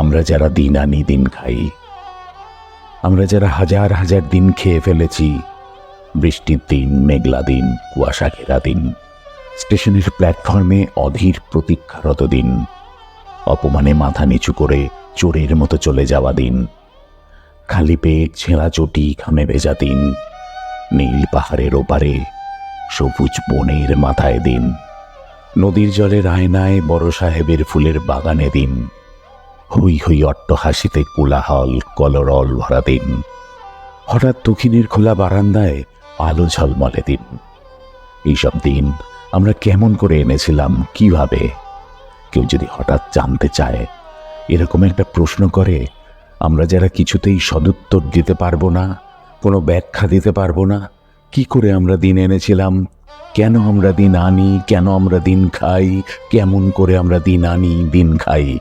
আমরা যারা দিন আনি দিন খাই, আমরা যারা হাজার হাজার দিন খেয়ে ফেলেছি, বৃষ্টির দিন, মেঘলা দিন, কুয়াশা ঘেরা দিন, স্টেশনের প্ল্যাটফর্মে অধীর প্রতীক্ষারত দিন, অপমানে মাথা নিচু করে চোরের মতো চলে যাওয়া দিন, খালি পেট ছেঁড়া চটি ঘামে ভেজা দিন, নীল পাহাড়ের ওপারে সবুজ বনের মাথায় দিন, নদীর জলের আয়নায় বড় সাহেবের ফুলের বাগানে দিন। হুই হুই অট্ট হাসিতে কোলাহল, কলরল ভরা দিন। হঠাৎ দক্ষিণের খোলা বারান্দায় আলো ঝলমলে দিন। এইসব দিন আমরা কেমন করে এনেছিলাম, কীভাবে? কেউ যদি হঠাৎ জানতে চায়, এরকম একটা প্রশ্ন করে, আমরা যারা কিছুতেই সদুত্তর দিতে পারব না, কোনো ব্যাখ্যা দিতে পারব না, কি করে আমরা দিন এনেছিলাম? কেন আমরা দিন আনি? কেন আমরা দিন খাই? কেমন করে আমরা দিন আনি, দিন খাই?